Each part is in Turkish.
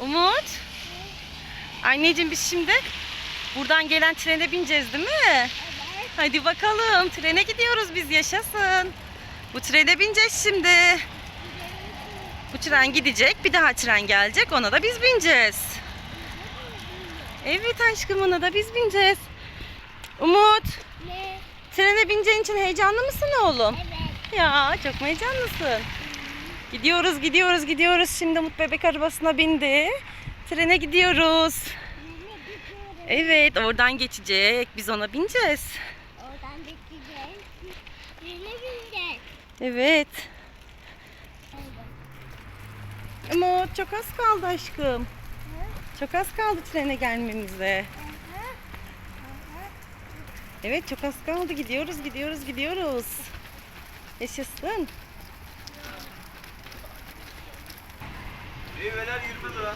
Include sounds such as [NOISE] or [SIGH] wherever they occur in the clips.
Umut. Anneciğim biz şimdi buradan gelen trene bineceğiz değil mi? Hadi bakalım trene gidiyoruz biz yaşasın. Bu trene bineceğiz şimdi. Bu tren gidecek bir daha tren gelecek ona da biz bineceğiz. Evet aşkım ona da biz bineceğiz. Umut Ne? trene bineceğin için heyecanlı mısın oğlum? Evet. Ya çok mu heyecanlısın? Gidiyoruz gidiyoruz gidiyoruz. Şimdi Umut bebek arabasına bindi. Trene gidiyoruz. Evet oradan geçecek. Biz ona bineceğiz. Oradan bekleyeceğiz. Yine bineceğiz. Evet. Umut çok az kaldı aşkım. Çok az kaldı trene gelmemize. Evet çok az kaldı. Gidiyoruz gidiyoruz gidiyoruz. Yaşasın. Meyveler 20 lira.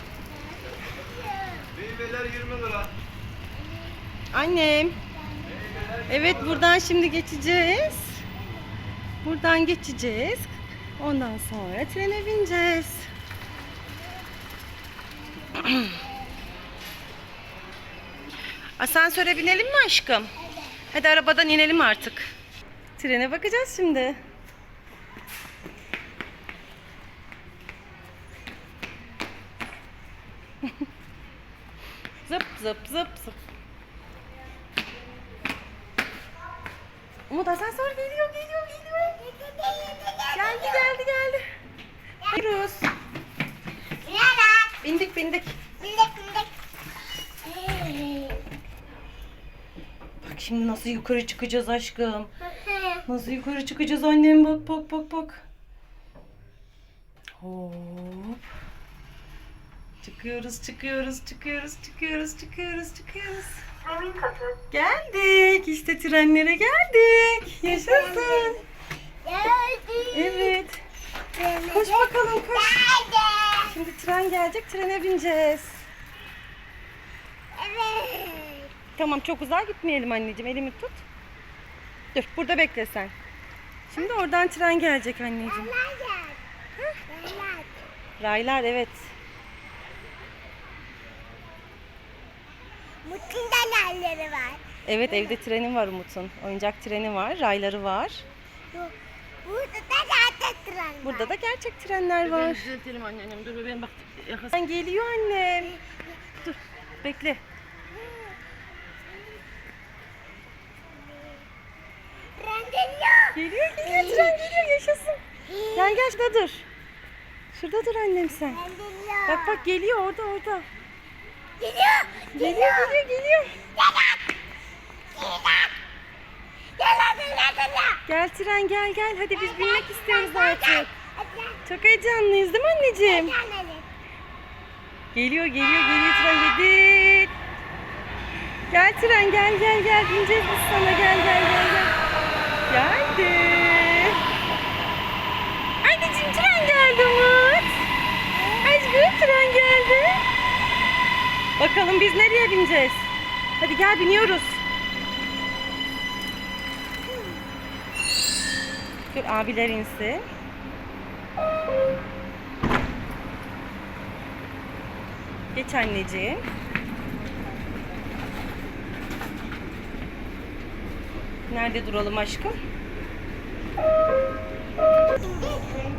Meyveler 20 lira. Annem. Evet buradan şimdi geçeceğiz. Buradan geçeceğiz. Ondan sonra trene bineceğiz. [CLEARS THROAT] Asansöre binelim mi aşkım? Hadi arabadan inelim artık. Trene bakacağız şimdi. Zıp zıp zıp. Umut asansör geliyor geliyor geliyor. Geldi geldi geldi. Gidiyoruz. Bindik bindik. Bindik bindik. Bak şimdi nasıl yukarı çıkacağız aşkım. Nasıl yukarı çıkacağız annem bak bak bak bak. Hop. Çıkıyoruz çıkıyoruz çıkıyoruz çıkıyoruz çıkıyoruz çıkıyoruz. Geldik işte trenlere geldik. Yaşasın. Geldi. Evet. Koş bakalım koş. Geldi. Şimdi tren gelecek trene bineceğiz. Evet. Tamam çok uzağa gitmeyelim anneciğim elimi tut. Dur burada bekle sen. Şimdi oradan tren gelecek anneciğim. Neler? Raylar evet. Mutlu'nda neleri var? Evet evde treni var Umut'un. Oyuncak treni var, rayları var. Bu, burada da zaten tren var. Burada da gerçek trenler var. Düzeltelim anneannem. Dur bebeğim bak. yakası- Sen geliyor annem. Dur bekle. Tren geliyor. Geliyor geliyor tren geliyor yaşasın. Gel gel şurada dur. Şurada dur annem sen. Tren geliyor. Bak bak geliyor orada orada. Geliyor. Geliyor geliyor geliyor. Gel tren gel gel hadi biz binmek istiyoruz artık. Çok heyecanlıyız değil mi anneciğim? Geliyor geliyor geliyor tren geldi. Gel tren gel gel gel bineceğiz biz sana gel gel gel gel. Geldi. Anneciğim tren geldi Umut. Aşkım tren geldi. Bakalım biz nereye bineceğiz? Hadi gel biniyoruz. Dur abiler insin. Geç anneciğim. Nerede duralım aşkım?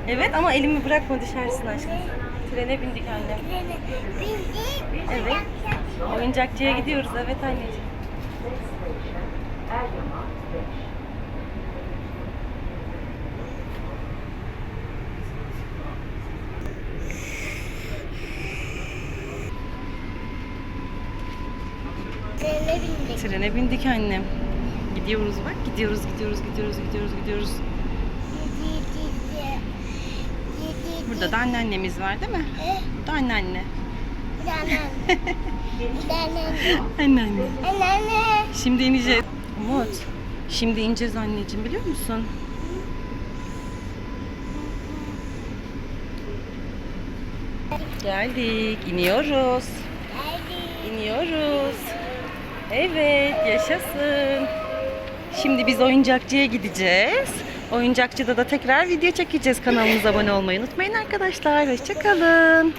Evet ama elimi bırakma düşersin aşkım. Trene bindik anne. Evet. Oyuncakçıya gidiyoruz. Evet anneciğim. Trene bindik. Trene bindik annem. Gidiyoruz bak. Gidiyoruz, gidiyoruz, gidiyoruz, gidiyoruz, gidiyoruz. Burada da anneannemiz var değil mi? Bu da anneanne. Bir tane. Bir tane. Anneanne. Anneanne. Şimdi ineceğiz. Umut. Şimdi ineceğiz anneciğim biliyor musun? Geldik. iniyoruz. Geldi. İniyoruz. Evet, yaşasın. Şimdi biz oyuncakçıya gideceğiz. Oyuncakçıda da tekrar video çekeceğiz. Kanalımıza abone olmayı unutmayın arkadaşlar. Hoşçakalın.